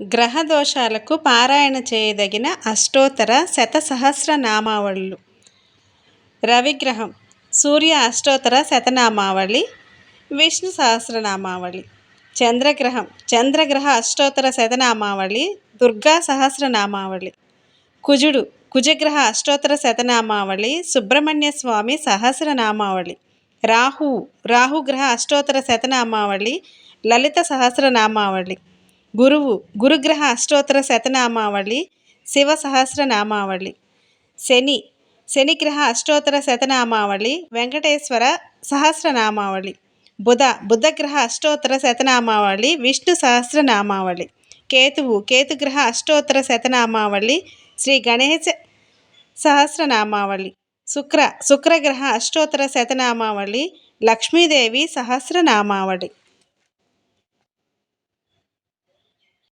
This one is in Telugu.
గ్రహ దోషాలకు పారాయణ చేయదగిన అష్టోత్తర శతసహస్ర నామావళులు రవిగ్రహం సూర్య అష్టోత్తర శతనామావళి విష్ణు సహస్రనామావళి. చంద్రగ్రహం చంద్రగ్రహ అష్టోత్తర శతనామావళి దుర్గా సహస్రనామావళి. కుజుడు కుజగ్రహ అష్టోత్తర శతనామావళి సుబ్రహ్మణ్య స్వామి సహస్రనామావళి. రాహువు రాహుగ్రహ అష్టోత్తర శతనామావళి లలిత సహస్రనామావళి. గురువు గురుగ్రహ అష్టోత్తర శతనామావళి శివ సహస్రనామావళి. శని శనిగ్రహ అష్టోత్తర శతనామావళి వెంకటేశ్వర సహస్రనామావళి. బుధ బుధగ్రహ అష్టోత్తర శతనామావళి విష్ణు సహస్రనామావళి. కేతువు కేతుగ్రహ అష్టోత్తర శతనామావళి శ్రీ గణేశ సహస్రనామావళి. శుక్ర శుక్రగ్రహ అష్టోత్తర శతనామావళి లక్ష్మీదేవి సహస్రనామావళి.